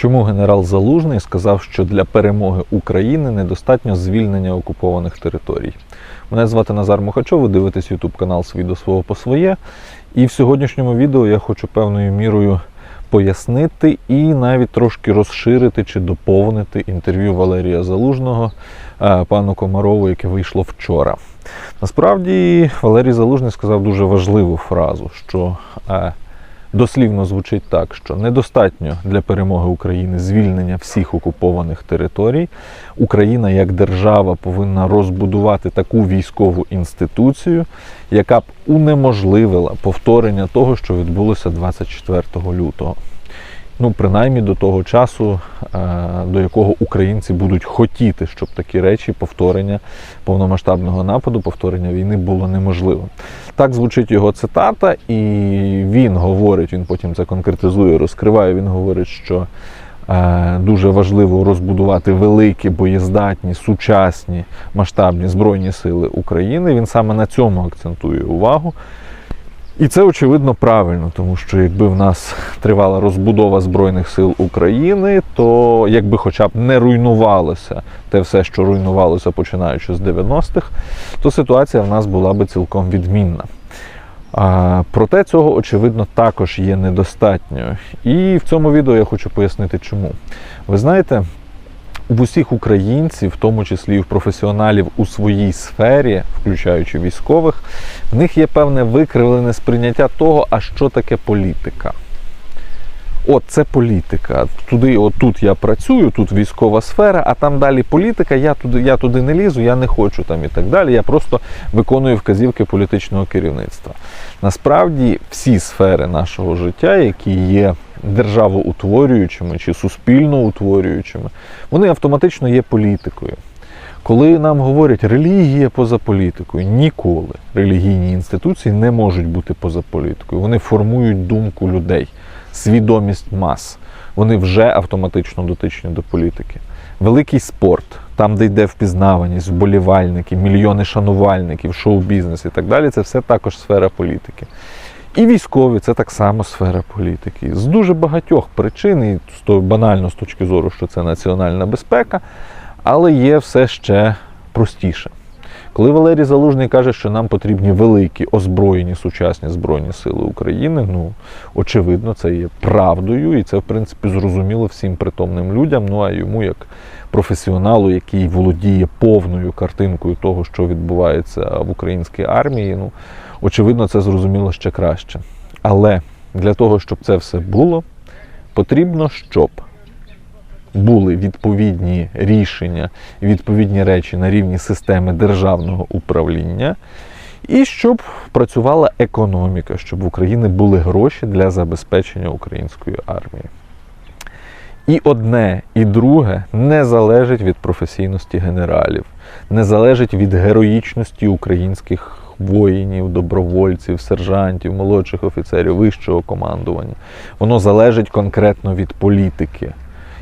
Чому генерал Залужний сказав, що для перемоги України недостатньо звільнення окупованих територій? Мене звати Назар Мухачов, ви дивитесь YouTube канал «Свій до свого по своє. І в сьогоднішньому відео я хочу певною мірою пояснити і навіть трошки розширити чи доповнити інтерв'ю Валерія Залужного е, пану Комарову, яке вийшло вчора. Насправді Валерій Залужний сказав дуже важливу фразу, що е, дослівно звучить так, що недостатньо для перемоги України звільнення всіх окупованих територій. Україна як держава повинна розбудувати таку військову інституцію, яка б унеможливила повторення того, що відбулося 24 лютого. Ну, принаймні до того часу, е, до якого українці будуть хотіти, щоб такі речі, повторення повномасштабного нападу, повторення війни було неможливим. Так звучить його цитата, і він говорить, він потім це конкретизує, розкриває. Він говорить, що е, дуже важливо розбудувати великі, боєздатні, сучасні масштабні збройні сили України. Він саме на цьому акцентує увагу. І це очевидно правильно, тому що якби в нас тривала розбудова Збройних сил України, то якби хоча б не руйнувалося те все, що руйнувалося починаючи з 90-х, то ситуація в нас була би цілком відмінна. А, проте цього, очевидно, також є недостатньо. І в цьому відео я хочу пояснити, чому. Ви знаєте, в усіх українців, в тому числі і в професіоналів у своїй сфері, включаючи військових, в них є певне викривлене сприйняття того, а що таке політика. От це політика. Туди, от тут я працюю, тут військова сфера, а там далі політика. Я туди, я туди не лізу, я не хочу там і так далі. Я просто виконую вказівки політичного керівництва. Насправді, всі сфери нашого життя, які є державоутворюючими чи суспільно утворюючими, вони автоматично є політикою. Коли нам говорять релігія поза політикою, ніколи релігійні інституції не можуть бути поза політикою. Вони формують думку людей, свідомість мас. Вони вже автоматично дотичні до політики. Великий спорт, там, де йде впізнаваність, вболівальники, мільйони шанувальників, шоу-бізнес і так далі, це все також сфера політики. І військові це так само сфера політики. З дуже багатьох причин, і банально з точки зору, що це національна безпека, але є все ще простіше. Коли Валерій Залужний каже, що нам потрібні великі озброєні сучасні Збройні Сили України, ну очевидно, це є правдою, і це, в принципі, зрозуміло всім притомним людям. Ну а йому, як професіоналу, який володіє повною картинкою того, що відбувається в українській армії, ну очевидно, це зрозуміло ще краще. Але для того, щоб це все було, потрібно, щоб були відповідні рішення, відповідні речі на рівні системи державного управління, і щоб працювала економіка, щоб в Україні були гроші для забезпечення української армії. І одне, і друге не залежить від професійності генералів, не залежить від героїчності українських воїнів, добровольців, сержантів, молодших офіцерів, вищого командування. Воно залежить конкретно від політики.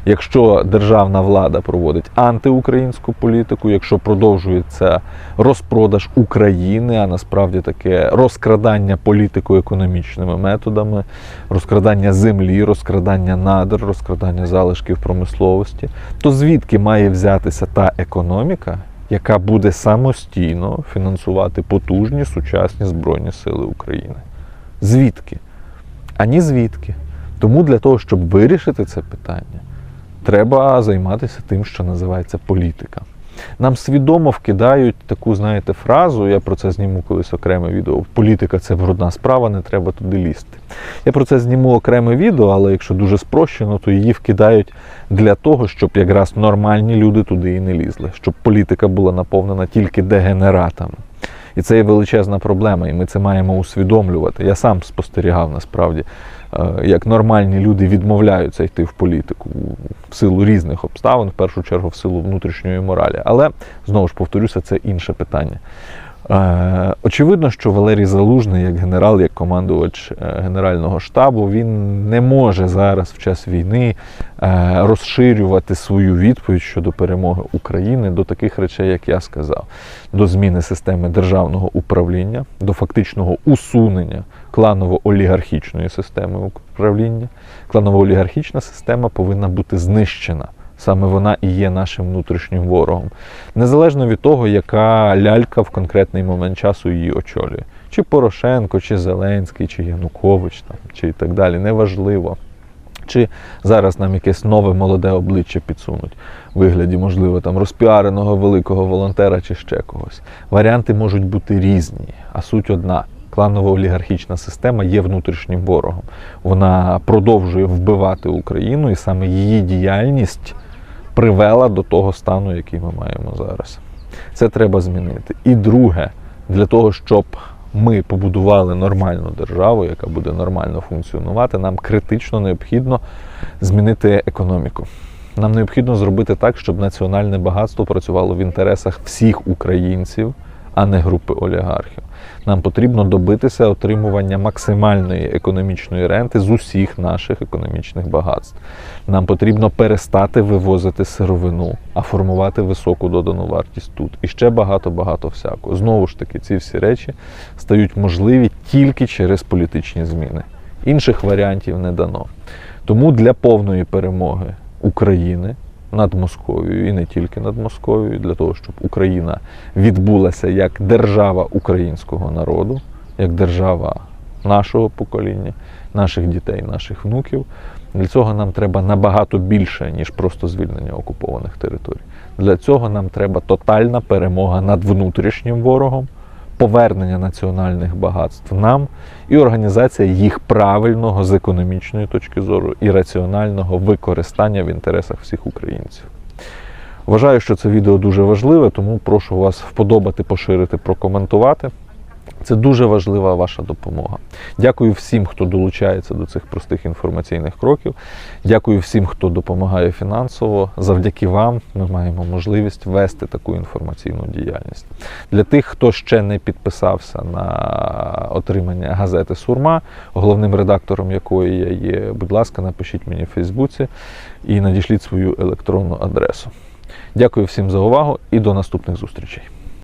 Якщо державна влада проводить антиукраїнську політику, якщо продовжується розпродаж України, а насправді таке розкрадання політико-економічними методами, розкрадання землі, розкрадання надр, розкрадання залишків промисловості, то звідки має взятися та економіка, яка буде самостійно фінансувати потужні сучасні Збройні Сили України? Звідки? Ані звідки. Тому для того, щоб вирішити це питання, треба займатися тим, що називається політика. Нам свідомо вкидають таку, знаєте, фразу, я про це зніму колись окреме відео. Політика це брудна справа, не треба туди лізти. Я про це зніму окреме відео, але якщо дуже спрощено, то її вкидають для того, щоб якраз нормальні люди туди і не лізли, щоб політика була наповнена тільки дегенератами. І це є величезна проблема, і ми це маємо усвідомлювати. Я сам спостерігав насправді, як нормальні люди відмовляються йти в політику в силу різних обставин, в першу чергу в силу внутрішньої моралі. Але знову ж повторюся, це інше питання. Е, очевидно, що Валерій Залужний, як генерал, як командувач е, Генерального штабу, він не може зараз в час війни е, розширювати свою відповідь щодо перемоги України до таких речей, як я сказав, до зміни системи державного управління, до фактичного усунення кланово-олігархічної системи управління. Кланово-олігархічна система повинна бути знищена. Саме вона і є нашим внутрішнім ворогом, незалежно від того, яка лялька в конкретний момент часу її очолює. Чи Порошенко, чи Зеленський, чи Янукович, там, чи і так далі. Неважливо. Чи зараз нам якесь нове молоде обличчя підсунуть в вигляді, можливо, там розпіареного великого волонтера чи ще когось. Варіанти можуть бути різні, а суть одна. Кланова олігархічна система є внутрішнім ворогом. Вона продовжує вбивати Україну, і саме її діяльність привела до того стану, який ми маємо зараз. Це треба змінити. І друге, для того, щоб ми побудували нормальну державу, яка буде нормально функціонувати, нам критично необхідно змінити економіку. Нам необхідно зробити так, щоб національне багатство працювало в інтересах всіх українців, а не групи олігархів. Нам потрібно добитися отримування максимальної економічної ренти з усіх наших економічних багатств. Нам потрібно перестати вивозити сировину, а формувати високу додану вартість тут. І ще багато-багато всякого. Знову ж таки, ці всі речі стають можливі тільки через політичні зміни. Інших варіантів не дано. Тому для повної перемоги України над Московією і не тільки над Московією, для того, щоб Україна відбулася як держава українського народу, як держава нашого покоління, наших дітей, наших внуків. Для цього нам треба набагато більше, ніж просто звільнення окупованих територій. Для цього нам треба тотальна перемога над внутрішнім ворогом, повернення національних багатств нам і організація їх правильного з економічної точки зору і раціонального використання в інтересах всіх українців. Вважаю, що це відео дуже важливе, тому прошу вас вподобати, поширити, прокоментувати. Це дуже важлива ваша допомога. Дякую всім, хто долучається до цих простих інформаційних кроків. Дякую всім, хто допомагає фінансово. Завдяки вам ми маємо можливість вести таку інформаційну діяльність. Для тих, хто ще не підписався на отримання газети Сурма, головним редактором якої я є, будь ласка, напишіть мені в Фейсбуці і надішліть свою електронну адресу. Дякую всім за увагу і до наступних зустрічей.